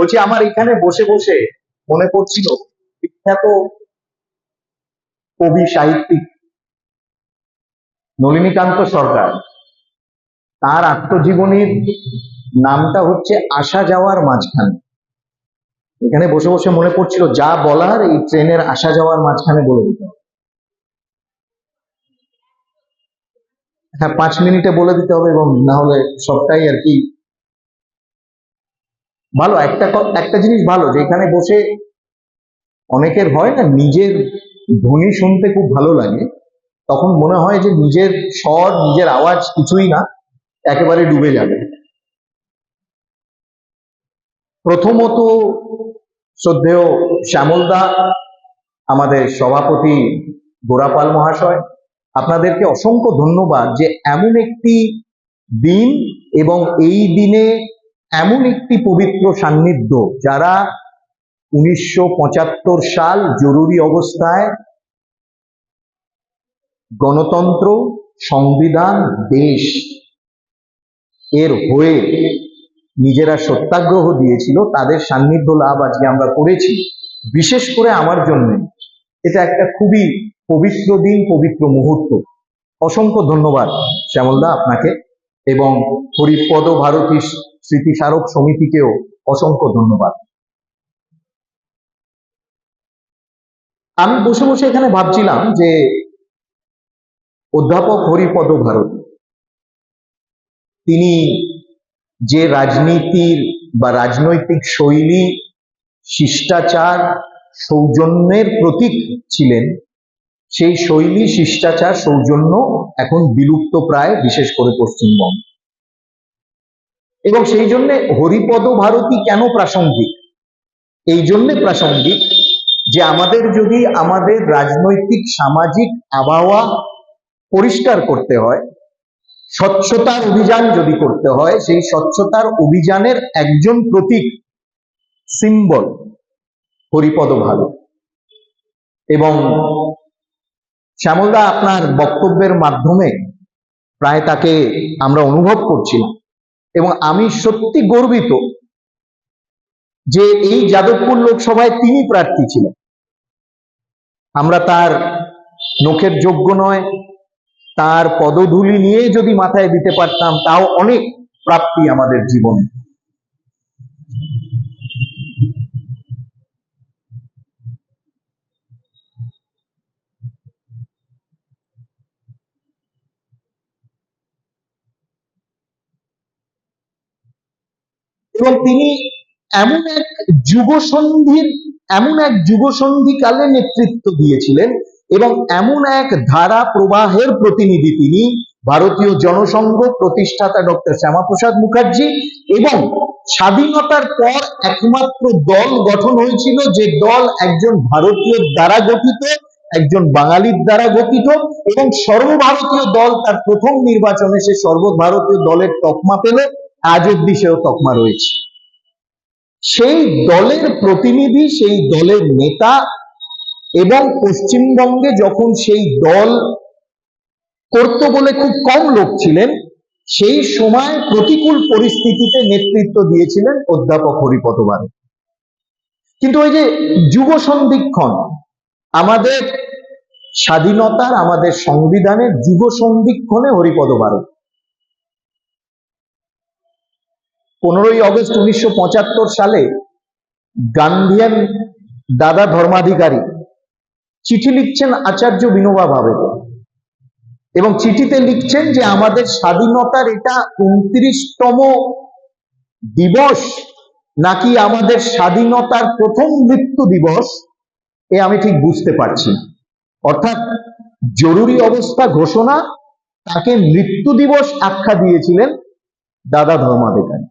বলছি, আমার এখানে বসে বসে মনে পড়ছিল বিখ্যাত কবি, সাহিত্যিক নলিনীকান্ত সরকার। তার আত্মজীবনীর নামটা হচ্ছে আসা যাওয়ার মাঝখানে। এখানে বসে বসে মনে পড়ছিল, যা বলার এই ট্রেনের আসা যাওয়ার মাঝখানে বলে দিতে হবে। হ্যাঁ পাঁচ মিনিটে বলে দিতে হবে এবং না হলে সবটাই আর কি ভালো, একটা একটা জিনিস ভালো, যে এখানে বসে অনেকের হয় না, নিজের ধ্বনি শুনতে খুব ভালো লাগে, তখন মনে হয় যে নিজের স্বর, নিজের আওয়াজ কিছুই না, একেবারে ডুবে যাবে। প্রথমত শ্রদ্ধেয় শ্যামলদা আমাদের সভাপতি গোরাপাল মহাশয়, আপনাদেরকে অসংখ্য ধন্যবাদ যে এমন একটি দিন এবং এই দিনে এমন একটি পবিত্র সান্নিধ্য যারা উনিশশো পঁচাত্তর সাল জরুরি অবস্থায় গণতন্ত্র, সংবিধান, দেশ এর হয়ে নিজেরা সত্যাগ্রহ দিয়েছিল, তাদের সান্নিধ্য লাভ আজকে আমরা করেছি। বিশেষ করে আমার জন্য এটা একটা খুবই পবিত্র দিন, পবিত্র মুহূর্ত। অসংখ্য ধন্যবাদ শ্যামলদা আপনাকে এবং হরিপদ ভারতী স্মৃতিস্মারক সমিতিকেও অসংখ্য ধন্যবাদ। আমি বসে বসে এখানে ভাবছিলাম যে অধ্যাপক হরিপদ ভারতী, তিনি যে রাজনীতির বা রাজনৈতিক শৈলী, শিষ্টাচার, সৌজন্যের প্রতীক ছিলেন, সেই শৈলী, শিষ্টাচার, সৌজন্য এখন বিলুপ্ত প্রায় বিশেষ করে পশ্চিমবঙ্গ। এবং সেই জন্য হরিপদ ভারতী কেন প্রাসঙ্গিক? এই জন্যে প্রাসঙ্গিক যে আমাদের যদি আমাদের রাজনৈতিক, সামাজিক আবহাওয়া পরিষ্কার করতে হয়, স্বচ্ছতার অভিযান যদি করতে হয়, সেই স্বচ্ছতার অভিযানের একজন প্রতীক সিম্বল হরিপদ ভালো এবং শ্যামলদা আপনার বক্তব্যের মাধ্যমে প্রায় তাকে আমরা অনুভব করছিলাম। এবং আমি সত্যি গর্বিত যে এই যাদবপুর লোকসভায় তিনি প্রার্থী ছিলেন। আমরা তার নখের যোগ্য নয়, তার পদধূলি নিয়ে যদি মাথায় দিতে পারতাম, তাও অনেক প্রাপ্তি আমাদের জীবনে। এবং তিনি এমন এক যুগসন্ধির, এমন এক যুগসন্ধিকালে নেতৃত্ব দিয়েছিলেন এবং এমন এক ধারা প্রবাহের প্রতিনিধি তিনি, ভারতীয় জনসংঘ প্রতিষ্ঠাতা ডক্টর শ্যামাপ্রসাদ মুখার্জি এবং স্বাধীনতার পর একমাত্র দল গঠন হয়েছিল যে দল একজন ভারতীয় দ্বারা গঠিত, একজন বাঙালির দ্বারা গঠিত এবং সর্বভারতীয় দল তার প্রথম নির্বাচনে সে সর্বভারতীয় দলের তকমা পেল। আজ অব্দি সেও তকমা রয়েছে। সেই দলের প্রতিনিধি, সেই দলের নেতা এবং পশ্চিমবঙ্গে যখন সেই দল করতো বলে খুব কম লোক ছিলেন, সেই সময় প্রতিকূল পরিস্থিতিতে নেতৃত্ব দিয়েছিলেন অধ্যাপক হরিপদ কিন্তু ওই যে যুব সন্ধিক্ষণ, আমাদের স্বাধীনতার, আমাদের সংবিধানের যুগ সন্ধিক্ষণে হরিপদ ভারত পনেরোই আগস্ট উনিশশো সালে গান্ধিয়ান দাদা ধর্মাধিকারী চিঠি লিখছেন আচার্য বিনোবা ভাবে। এবং চিঠিতে লিখছেন যে, আমাদের স্বাধীনতার এটা উনত্রিশতম দিবস নাকি আমাদের স্বাধীনতার প্রথম মৃত্যু দিবস? এ আমি ঠিক বুঝতে পারছি অর্থাৎ জরুরি অবস্থা ঘোষণা, তাকে মৃত্যু দিবস আখ্যা দিয়েছিলেন দাদা ধর্মাধিকারী।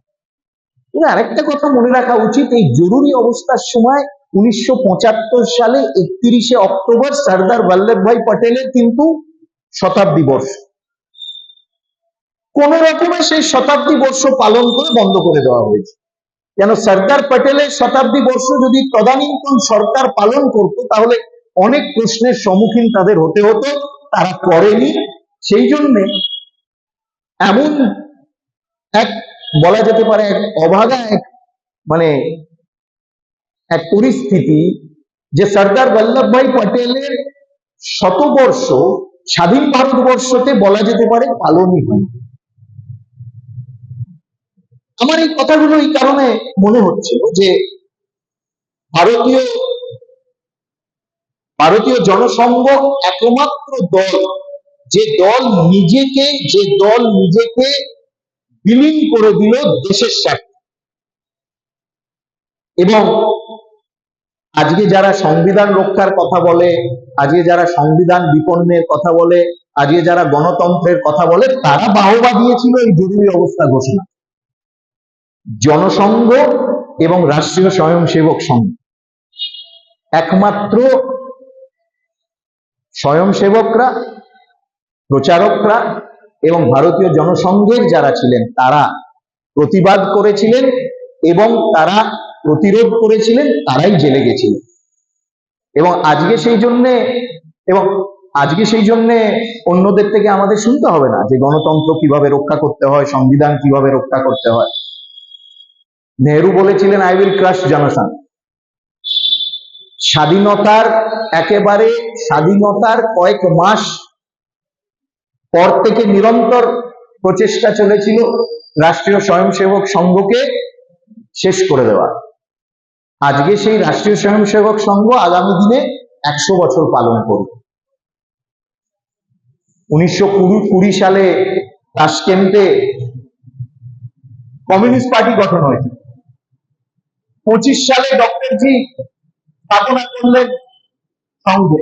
এবং আরেকটা কথা মনে রাখা উচিত, এই জরুরি অবস্থার সময় উনিশশো পঁচাত্তর সালে একত্রিশে অক্টোবর সর্দার বল্লভভাই পটেলের কিন্তু শতাব্দী বর্ষ। কোন রকমে সেই শতাব্দী বর্ষ পালন করে বন্ধ করে দেওয়া হয়েছে। কেন সর্দার পটেলের শতাব্দী বর্ষ যদি তদানীন্তন সরকার পালন করত, তাহলে অনেক প্রশ্নের সম্মুখীন তাদের হতে হতো, তারা করেনি। সেই জন্যে এমন এক বলা যেতে পারে এক অভাগা এক মানে এক পরিস্থিতি যে সর্দার বল্লভভাই পটেলের শতবর্ষ, স্বাধীন ভারতবর্ষতে বলা যেতে পারে পালনই হয়। আমার এই কথাগুলো এই কারণে মনে হচ্ছিল যে ভারতীয় ভারতীয় জনসংঘ একমাত্র দল, যে দল নিজেকে, যে দল নিজেকে বিলীন করে দিল দেশের স্বার্থে। এবং আজকে যারা সংবিধান রক্ষার কথা বলে, আজকে যারা সংবিধান বিপন্নের কথা বলে, আজকে যারা গণতন্ত্রের কথা বলে, তারা বাহবা দিয়েছিল এই জরুরি অবস্থা ঘোষণা। জনসংঘ এবং রাষ্ট্রীয় স্বয়ংসেবক সংঘ। একমাত্র স্বয়ংসেবকরা, প্রচারকরা এবং ভারতীয় জনসংঘের যারা ছিলেন, তারা প্রতিবাদ করেছিলেন এবং তারা প্রতিরোধ করেছিলেন, তারাই জেলে গেছিলেন এবং আজকে সেই জন্যে, এবং আজকে সেই জন্যে অন্যদের থেকে আমাদের শুনতে হবে না যে গণতন্ত্র কীভাবে রক্ষা করতে হয়, সংবিধান কীভাবে রক্ষা করতে হয়। নেহরু বলেছিলেন আই উইল ক্রাশ জনসন স্বাধীনতার একেবারে স্বাধীনতার কয়েক মাস পর থেকে নিরন্তর প্রচেষ্টা চলেছিল রাষ্ট্রীয় স্বয়ংসেবক সংঘকে শেষ করে দেওয়া। আজকে সেই রাষ্ট্রীয় স্বয়ংসেবক সংঘ আগামী দিনে একশো বছর পালন করবে। উনিশশো সালে তাসকেন্টে কমিউনিস্ট পার্টি গঠন হয়েছিল পঁচিশ সালে ডক্টর জি স্থাপনা করলেন সংঘে।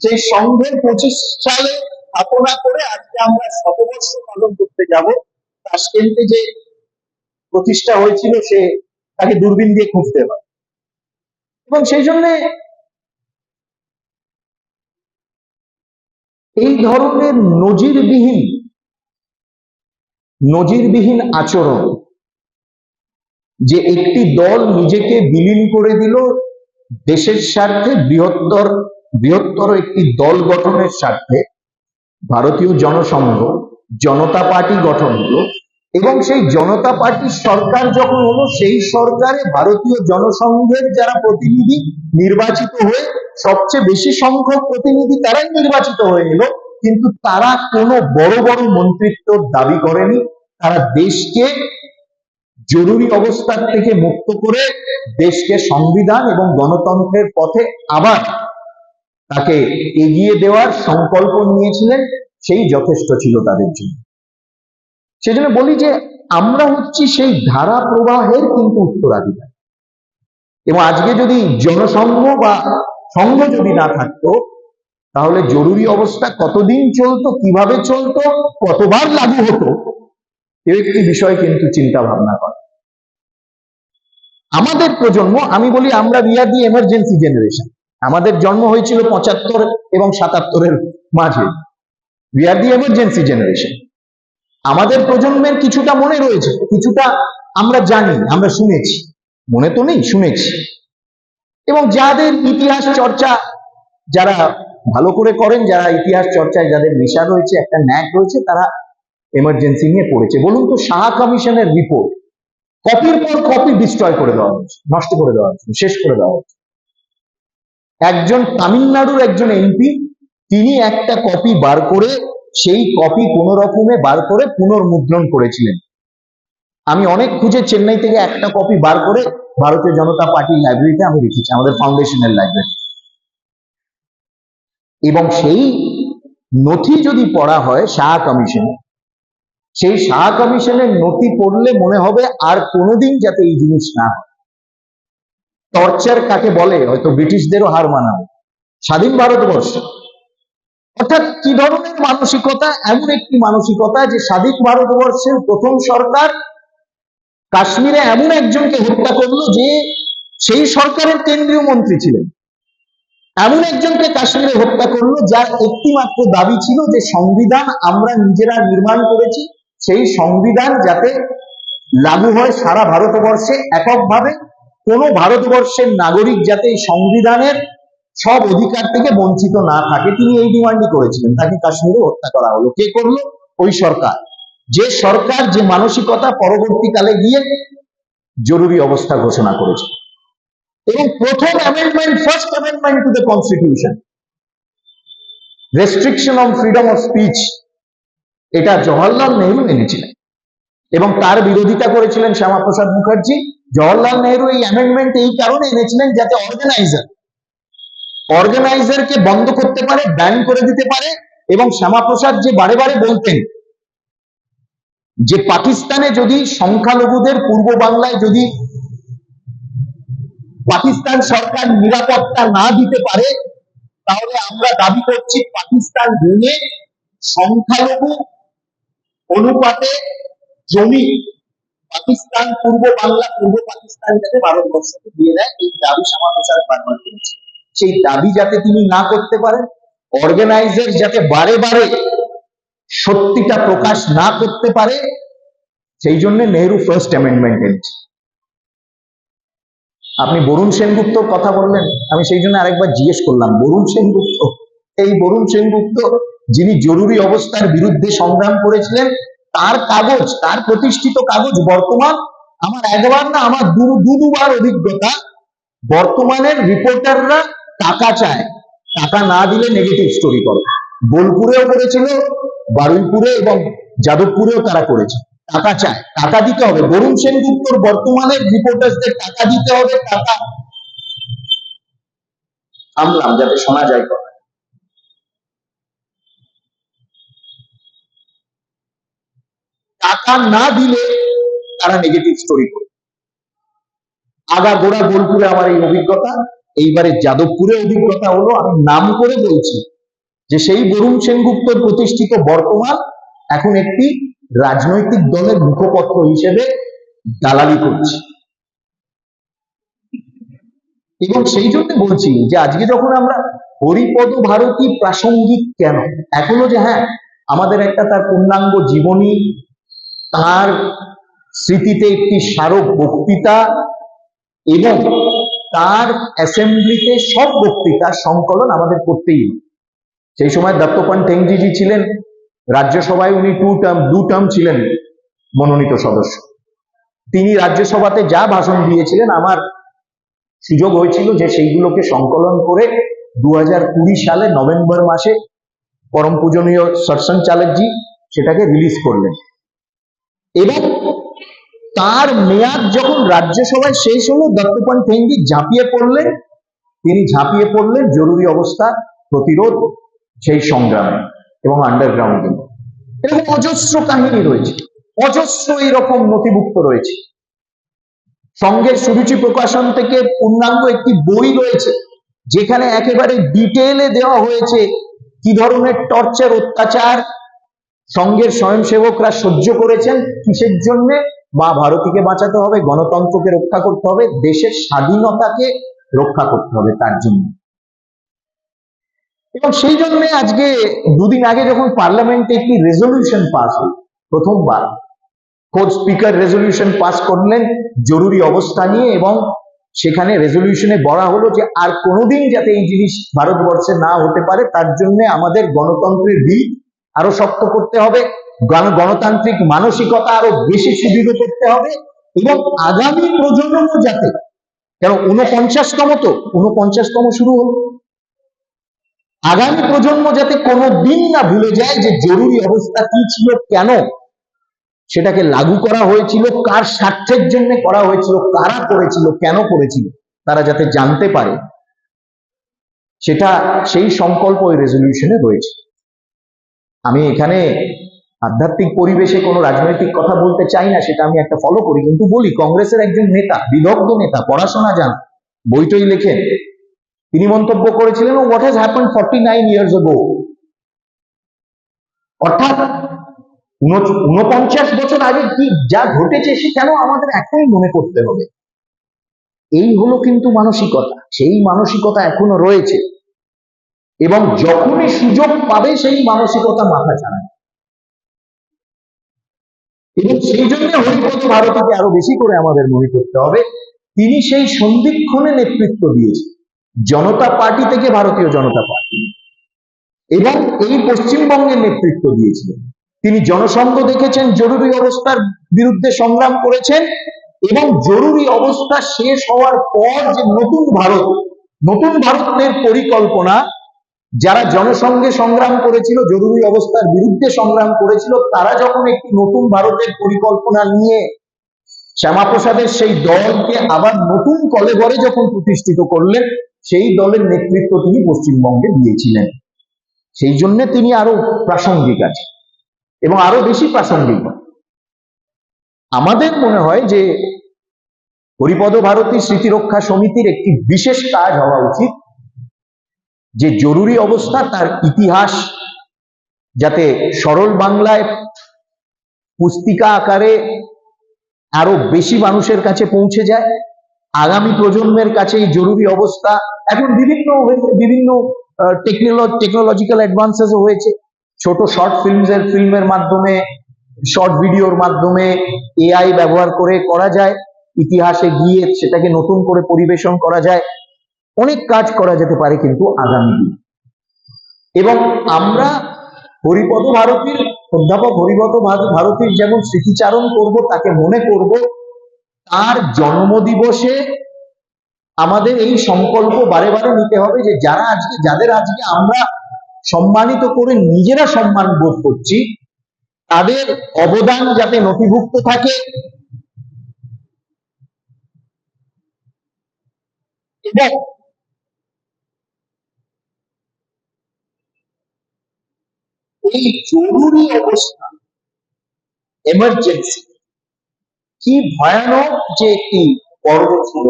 সেই সংঘের পঁচিশ সালে স্থাপনা করে আজকে আমরা শতবর্ষ পালন করতে যাব। তাসকেন্টে যে প্রতিষ্ঠা হয়েছিল সে তাকে দূরবীন দিয়ে খুঁজতে হয় এবং সেই জন্যে এই ধরনের নজিরবিহীন নজিরবিহীন আচরণ যে একটি দল নিজেকে বিলীন করে দিল, দেশের স্বার্থে বৃহত্তর বৃহত্তর একটি দল গঠনের স্বার্থে ভারতীয় জনসংঘ, জনতা পার্টি গঠন হলো এবং সেই জনতা পার্টির সরকার যখন হলো, সেই সরকারে ভারতীয় জনসংঘের যারা প্রতিনিধি নির্বাচিত হয়ে, সবচেয়ে বেশি সংখ্যক প্রতিনিধি তারাই নির্বাচিত হয়ে গেল। কিন্তু তারা কোনো বড় বড় মন্ত্রিত্ব দাবি করেনি। তারা দেশকে জরুরি অবস্থার থেকে মুক্ত করে দেশকে সংবিধান এবং গণতন্ত্রের পথে আবার তাকে এগিয়ে দেওয়ার সংকল্প নিয়েছিলেন, সেই যথেষ্ট ছিল তাদের জন্য। সেজন্য বলি যে, আমরা হচ্ছি সেই ধারা প্রবাহের কিন্তু উত্তরাধিকার। এবং আজকে যদি জনসংঘ বা সংঘ যদি না থাকতো, তাহলে জরুরি অবস্থা কতদিন চলতো, কীভাবে চলতো, কতবার লাগু হতো এর একটি বিষয় কিন্তু চিন্তা ভাবনা করে। আমাদের প্রজন্ম, আমি বলি আমরা we are the emergency generation আমাদের জন্ম হয়েছিল পঁচাত্তর এবং সাতাত্তরের মাঝে। We are the emergency generation আমাদের প্রজন্মের কিছুটা মনে রয়েছে, কিছুটা আমরা জানি, আমরা শুনেছি। মনে তো নেই, শুনেছি। এবং যাদের ইতিহাস চর্চা, যারা ভালো করে করেন, যারা ইতিহাস চর্চায় যাদের নেশা রয়েছে, একটা ন্যাক রয়েছে, তারা এমার্জেন্সি নিয়ে পড়েছে। বলুন তো সাহা কমিশনের রিপোর্ট কপির পর কপি ডিস্ট্রয় করে দেওয়া হচ্ছে, নষ্ট করে দেওয়া হচ্ছে, শেষ করে দেওয়া হয়েছে একজন তামিলনাড়ুর একজন এমপি তিনি একটা কপি বার করে, সেই কপি কোন রকমে বার করে পুনর্মুদ্রণ করেছিলেন। আমি অনেক খুঁজে চেন্নাই থেকে একটা কপি বার করে ভারতীয় জনতা পার্টির লাইব্রেরিতে আমি রেখেছি, আমাদের ফাউন্ডেশনের লাইব্রেরি এবং সেই নথি যদি পড়া হয় শাহ কমিশন সেই শাহ কমিশনের নথি পড়লে মনে হবে আর কোনোদিন যাতে এই জিনিস না হয়। টর্চার কাকে বলে? হয়তো ব্রিটিশদেরও হার মানাবে। স্বাধীন ভারতবর্ষ। অর্থাৎ কি ধরনের মানসিকতা? এমন একটি মানসিকতা যে স্বাধীন ভারতবর্ষের প্রথম সরকার কাশ্মীরে এমন একজনকে হত্যা করল যে সেই সরকারের কেন্দ্রীয় মন্ত্রী ছিলেন। এমন একজনকে কাশ্মীরে হত্যা করল যার একটি মাত্র দাবি ছিল যে সংবিধান আমরা নিজেরা নির্মাণ করেছি, সেই সংবিধান যাতে লাগু হয় সারা ভারতবর্ষে এককভাবে। কোন ভারতবর্ষের নাগরিক যাতে সংবিধানের সব অধিকার থেকে বঞ্চিত না থাকে, তিনি এই ডিমান্ডই করেছিলেন, তাকে কাশ্মীরে হত্যা করা হলো। কে করল? ওই সরকার। যে সরকার যে মানসিকতা পরবর্তীকালে গিয়ে জরুরি অবস্থা ঘোষণা করেছে। এবং প্রথম amendment first amendment to the constitution restriction on freedom of speech এটা জওয়াহরলাল নেহরু এনেছিলেন। এবং তার বিরোধিতা করেছিলেন শ্যামাপ্রসাদ মুখার্জি, জওয়াহরলাল নেহরু এই অ্যামেন্ডমেন্ট এই কারণে এনেছিলেন যাতে অর্গানাইজার অর্গানাইজারকে বন্ধ করতে পারে ব্যান করে দিতে পারে এবং শ্যামাপ্রসাদ যে বারে বারে বলতেন যে পাকিস্তানে যদি সংখ্যালঘুদের পূর্ব বাংলায় যদি পাকিস্তান সরকার নিরাপত্তা না দিতে পারে, তাহলে আমরা দাবি করছি পাকিস্তান ভেঙে সংখ্যালঘু অনুপাতে জমি পাকিস্তান, পূর্ব বাংলা, পূর্ব পাকিস্তান যাতে ভারতবর্ষকে দিয়ে দেয়, এই দাবি শ্যামাপ্রসাদ বারবার করেছে। সেই দাবি যাতে তিনি না করতে পারেন অর্গানাইজার যাতে বারে বারে সত্যিটা প্রকাশ না করতে পারে, সেই জন্য নেহরু ফার্স্ট অ্যামেন্ডমেন্ট এনেছে। আপনি বরুণ সেনগুপ্তর কথা বললেন, আমি সেই জন্য আরেকবার জিজ্ঞেস করলাম, বরুণ সেনগুপ্ত, এই বরুণ সেনগুপ্ত যিনি জরুরি অবস্থার বিরুদ্ধে সংগ্রাম করেছিলেন তার কাগজ, তার প্রতিষ্ঠিত কাগজ বর্তমান আমার একবার না আমার দু দুবার অভিজ্ঞতা, বর্তমানের রিপোর্টাররা টাকা চায়। টাকা না দিলে নেগেটিভ স্টোরি করে। বোলপুরেও করেছিল, বারুইপুরে এবং যাদবপুরেও তারা করেছে। টাকা চায়, টাকা দিতে হবে। বরুণ সেনগুপ্তর বর্তমানের রিপোর্টার্সদের টাকা দিতে হবে, টাকা। থামলাম যাতে শোনা যায় কথা। টাকা না দিলে তারা নেগেটিভ স্টোরি করে। আগা গোড়া বোলপুরে আমার এই অভিজ্ঞতা, এইবারে যাদবপুরে অভিজ্ঞতা হলো, আমি নাম করে বলছি যে সেই বরুণ সেনগুপ্তর প্রতিষ্ঠিত বর্তমান এখন একটি রাজনৈতিক দলের মুখপত্র হিসেবে দালালি করছে। এবং সেই জন্য বলছি যে আজকে যখন আমরা হরিপদ ভারতী প্রাসঙ্গিক কেন? এখনও যে হ্যাঁ আমাদের একটা তার পূর্ণাঙ্গ জীবনী তার স্মৃতিতে একটি স্মারক বক্তৃতা এবং তার অ্যাসেম্বলিতে সব বক্তৃতার সংকলন আমাদের করতেই সেই সময় দত্তপান টেংজিজি ছিলেন, রাজ্যসভায় উনি টু টার্ম দু টার্ম ছিলেন মনোনীত সদস্য। তিনি রাজ্যসভাতে যা ভাষণ দিয়েছিলেন, আমার সুযোগ হয়েছিল যে সেইগুলোকে সংকলন করে দু সালে নভেম্বর মাসে পরম পূজনীয় সৎসং চালকজি সেটাকে রিলিজ করলেন। এবং তার মেয়াদ যখন রাজ্যসভায় শেষ হলো দত্তপান ঠেঙ্গি ঝাঁপিয়ে পড়লেন তিনি ঝাঁপিয়ে পড়লেন জরুরি অবস্থা প্রতিরোধ সেই সংগ্রামে এবং আন্ডারগ্রাউন্ডে এরকম অজস্র কাহিনী রয়েছে, অজস্র এরকম নথিভুক্ত রয়েছে। সঙ্গের সুরুচি প্রকাশন থেকে পূর্ণাঙ্গ একটি বই রয়েছে, যেখানে একেবারে ডিটেলে দেওয়া হয়েছে কি ধরনের টর্চার অত্যাচার সঙ্গের স্বয়ংসেবকরা সহ্য করেছেন কিসের জন্য? মা ভারতীকে বাঁচাতে হবে, গণতন্ত্রকে রক্ষা করতে হবে, দেশের স্বাধীনতাকে রক্ষা করতে হবে তার জন্য। এবং সেই জন্য আজকে দুদিন আগে যখন পার্লামেন্টে একটি রেজলিউশন পাস হল, প্রথমবার খোদ স্পিকার রেজলিউশন পাস করলেন জরুরি অবস্থা নিয়ে এবং সেখানে রেজলিউশনে বলা হলো যে আর কোনোদিন যাতে এই জিনিস ভারতবর্ষে না হতে পারে, তার জন্য আমাদের গণতন্ত্রের ভিত আরও শক্ত করতে হবে গণতান্ত্রিক মানসিকতা আরও বেশি সুদৃঢ় করতে হবে এবং আগামী প্রজন্ম যাতে কেন উনপঞ্চাশতম তো উনপঞ্চাশতম শুরু হলো। আগামী প্রজন্ম যাতে কোনো দিন না ভুলে যায় যে জরুরি অবস্থা কি ছিল, কেন সেটাকে লাগু করা হয়েছিল, কার স্বার্থের জন্য করা হয়েছিল, কারা করেছিল, কেন করেছিল, তারা যাতে জানতে পারে। সেটা সেই সংকল্প ওই রেজলিউশনে রয়েছে। আমি এখানে আধ্যাত্মিক পরিবেশে কোনো রাজনৈতিক কথা বলতে চাই না, সেটা আমি একটা ফলো করি। কিন্তু বলি, কংগ্রেসের একজন নেতা, বিদগ্ধ নেতা, পড়াশোনা জান, বইটই লেখেন। তিনি মন্তব্য করেছিলেন what has happen forty nine years ago অর্থাৎ উন- উনপঞ্চাশ বছর আগে কি যা ঘটেছে, সে কেন আমাদের এখনই মনে করতে হবে? এই হলো কিন্তু মানসিকতা। সেই মানসিকতা এখনও রয়েছে। এবং যখনই সুযোগ পাবে সেই মানসিকতা মাথা ছাড়ায় এবং সেই জন্য হরিপদ ভারতীকে আরও বেশি করে আমাদের মনে করতে হবে। তিনি সেই সন্ধিক্ষণে নেতৃত্ব দিয়েছেন জনতা পার্টি থেকে ভারতীয় জনতা পার্টি। এবং এই পশ্চিমবঙ্গের নেতৃত্ব দিয়েছিলেন তিনি জনসংঘ দেখেছেন, জরুরি অবস্থার বিরুদ্ধে সংগ্রাম করেছেন এবং জরুরি অবস্থা শেষ হওয়ার পর যে নতুন ভারত, নতুন ভারতের পরিকল্পনা যারা জনসংঘে সংগ্রাম করেছিল, জরুরি অবস্থার বিরুদ্ধে সংগ্রাম করেছিল, তারা যখন একটি নতুন ভারতের পরিকল্পনা নিয়ে শ্যামাপ্রসাদের সেই দলকে আবার নতুন কলেবরে যখন প্রতিষ্ঠিত করলেন, সেই দলের নেতৃত্ব তিনি পশ্চিমবঙ্গে দিয়েছিলেন। সেই জন্য তিনি আরও প্রাসঙ্গিক আছে এবং আরও বেশি প্রাসঙ্গিক। আমাদের মনে হয় যে হরিপদ ভারতী স্মৃতিরক্ষা সমিতির একটি বিশেষ কাজ হওয়া উচিত যে জরুরি অবস্থা তার ইতিহাস যাতে সরল বাংলায় পুস্তিকা আকারে আরও বেশি মানুষের কাছে পৌঁছে যায়। আগামী প্রজন্মের কাছে এই জরুরি অবস্থা এখন বিভিন্ন বিভিন্ন টেকনোলজিক্যাল অ্যাডভান্সেস হয়েছে। ছোট শর্ট ফিল্মস এর ফিল্মের মাধ্যমে শর্ট ভিডিওর মাধ্যমে এআই ব্যবহার করে করা যায়। ইতিহাসে গিয়ে সেটাকে নতুন করে পরিবেশন করা যায়। অনেক কাজ করা যেতে পারে কিন্তু আগামী দিন। এবং আমরা হরিপদ ভারতীর অধ্যাপক হরিপদ ভারতীর যেমন স্মৃতিচারণ করব, তাকে মনে করব, তার জন্মদিবসে আমাদের এই সংকল্প বারে বারে নিতে হবে যে যারা আজকে যাদের আজকে আমরা সম্মানিত করে নিজেরা সম্মান বোধ করছি, তাদের অবদান যাতে নথিভুক্ত থাকে। এবং এই জরুরি অবস্থা। এমার্জেন্সি কি ভয়ানক যে একটি পর্ব ছিল,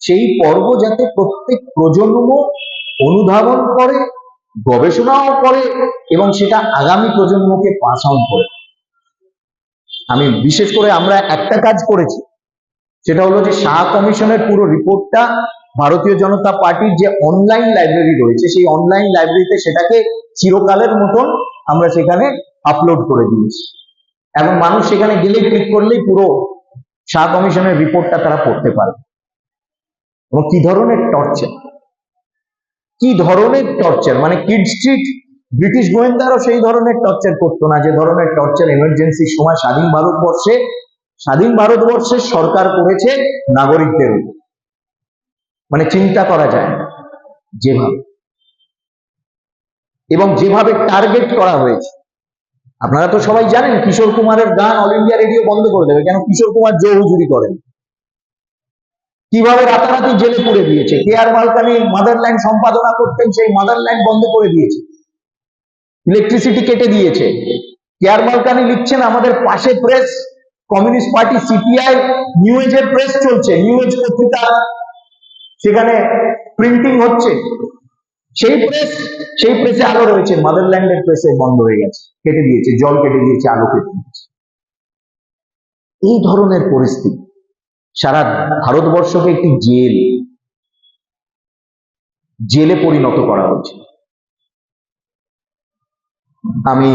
সেই পর্ব যাতে প্রত্যেক প্রজন্ম অনুধাবন করে, গবেষণাও করে এবং সেটা আগামী প্রজন্মকে পাস অন করে। আমি বিশেষ করে আমরা একটা কাজ করেছি, সেটা হলো যে শাহ কমিশনের পুরো রিপোর্টটা ভারতীয় জনতা পার্টির যে অনলাইন লাইব্রেরি রয়েছে, সেই অনলাইন লাইব্রেরিতে সেটাকে চিরকালের মতন আমরা সেখানে আপলোড করে দিয়েছি। এবং মানুষ সেখানে গেলে ক্লিক করলেই পুরো শাহ কমিশনের রিপোর্টটা তারা পড়তে পারে। এবং কি ধরনের টর্চার কি ধরনের টর্চার মানে কিড স্ট্রিট ব্রিটিশ গোয়েন্দারও সেই ধরনের টর্চার করতো না, যে ধরনের টর্চার এমার্জেন্সির সময় স্বাধীন ভারতবর্ষে, স্বাধীন ভারতবর্ষের সরকার করেছে নাগরিকদের উপর। মানে চিন্তা করা যায় না, যেভাবে। এবং যেভাবে টার্গেট করা হয়েছে। আপনারা তো সবাই জানেন, কিশোর কুমারের গান অল ইন্ডিয়া রেডিও বন্ধ করে দেবে, কেন কিশোর কুমার জো হুজুরি করেন। কীভাবে রাতারাতি জেলে পুড়ে দিয়েছে, কে আর মালকানি মাদারল্যান্ড সম্পাদনা করতেন, সেই মাদারল্যান্ড বন্ধ করে দিয়েছে। ইলেকট্রিসিটি কেটে দিয়েছে। কে আর মালকানি লিখছেন, আমাদের পাশে press communist party CPI new এজের প্রেস চলছে নিউ এজ পত্রিকা সেখানে প্রিন্টিং হচ্ছে। সেই প্রেস সেই প্রেসে আলো রয়েছে। মাদারল্যান্ডের প্রেসে বন্ধ হয়ে গেছে, কেটে দিয়েছে, জল কেটে দিয়েছে, আলো কেটে দিয়েছে। এই ধরনের পরিস্থিতি সারা ভারতবর্ষকে একটি জেল, জেলে পরিণত করা হয়েছে। আমি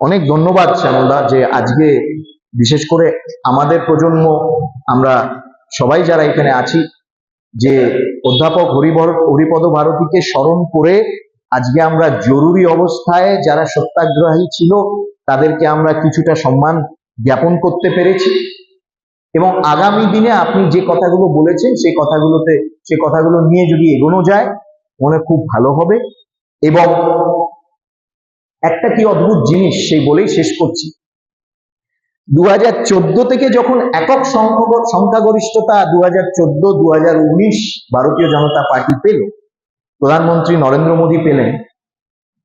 অনেক ধন্যবাদ শ্যামলদা, যে আজকে বিশেষ করে আমাদের প্রজন্ম, আমরা সবাই যারা এখানে আছি যে অধ্যাপক হরিবর, হরিপদ ভারতীকে স্মরণ করে আজকে আমরা জরুরি অবস্থায় যারা সত্যাগ্রহী ছিল, তাদেরকে আমরা কিছুটা সম্মান জ্ঞাপন করতে পেরেছি। এবং আগামী দিনে আপনি যে কথাগুলো বলেছেন, সেই কথাগুলোতে, সেই কথাগুলো নিয়ে যদি এগোনো যায়, মনে খুব ভালো হবে। এবং একটা কি অদ্ভুত জিনিস, সেই বলেই শেষ করছি। দু হাজার চোদ্দ থেকে যখন একক সংখ্য- সংখ্যাগরিষ্ঠতা দু হাজার চোদ্দ দু হাজার উনিশ ভারতীয় জনতা পার্টি পেল, প্রধানমন্ত্রী নরেন্দ্র মোদী পেলেন,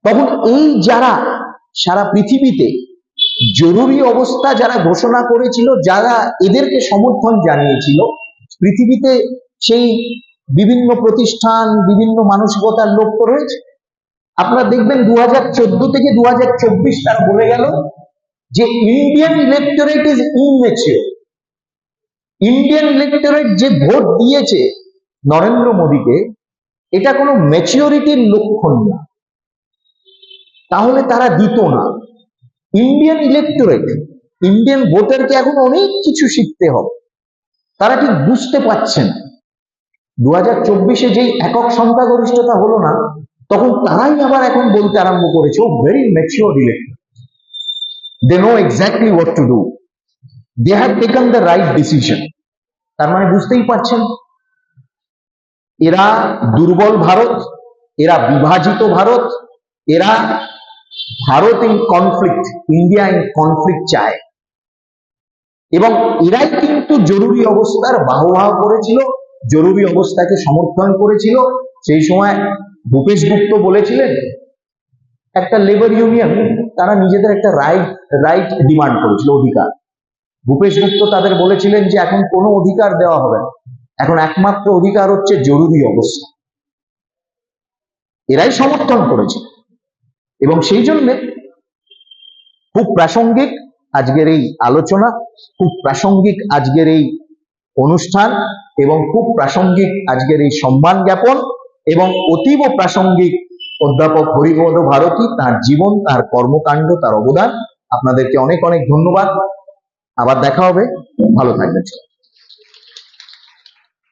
তখন এই যারা সারা পৃথিবীতে জরুরি অবস্থা যারা ঘোষণা করেছিল, যারা এদেরকে সমর্থন জানিয়েছিল, পৃথিবীতে সেই বিভিন্ন প্রতিষ্ঠান, বিভিন্ন মানসিকতার লোক রয়েছে। আপনারা দেখবেন দু থেকে দু হাজার চব্বিশ তারা বলে গেল যে Indian electorate is immature Indian electorate যে ভোট দিয়েছে নরেন্দ্র মোদীকে, এটা কোনো ম্যাচিওরিটির লক্ষণ না। তাহলে তারা দিত না। ইন্ডিয়ান ইলেকটোরেট ইন্ডিয়ান ভোটারকে এখন অনেক কিছু শিখতে হবে। তারা ঠিক বুঝতে পারছে না। দু হাজার চব্বিশে যেই একক সংখ্যাগরিষ্ঠতা হলো না, তখন তারাই আবার এখন বলতে আরম্ভ করেছে, ও very mature elector they know exactly what to do they have taken the right decision তার মানে বুঝতেই পারছেন? এরা দুর্বল ভারত, এরা বিভাজিত ভারত, এরা Bharat in conflict India in conflict চায়। এবং এরাই কিন্তু জরুরি অবস্থার বাহবাহ করেছিল, জরুরি অবস্থাকে সমর্থন করেছিল। সেই সময় ভূপেশ গুপ্ত বলেছিলেন একটা লেবার ইউনিয়ন তারা নিজেদের একটা রাইট রাইট ডিমান্ড করেছিল, অধিকার। ভূপেশ গুপ্ত তাদের বলেছিলেন যে এখন কোনো অধিকার দেওয়া হবে না। এখন একমাত্র অধিকার হচ্ছে জরুরি অবস্থা। এরাই সমর্থন করেছে। এবং সেই জন্যে খুব প্রাসঙ্গিক আজকের এই আলোচনা, খুব প্রাসঙ্গিক আজকের এই অনুষ্ঠান এবং খুব প্রাসঙ্গিক আজকের এই সম্মান জ্ঞাপন এবং অতীব প্রাসঙ্গিক অধ্যাপক হরিপদ ভারতী, তার জীবন, তার কর্মকাণ্ড, তার অবদান। আপনাদেরকে অনেক অনেক ধন্যবাদ। আবার দেখা হবে। ভালো থাকবেন।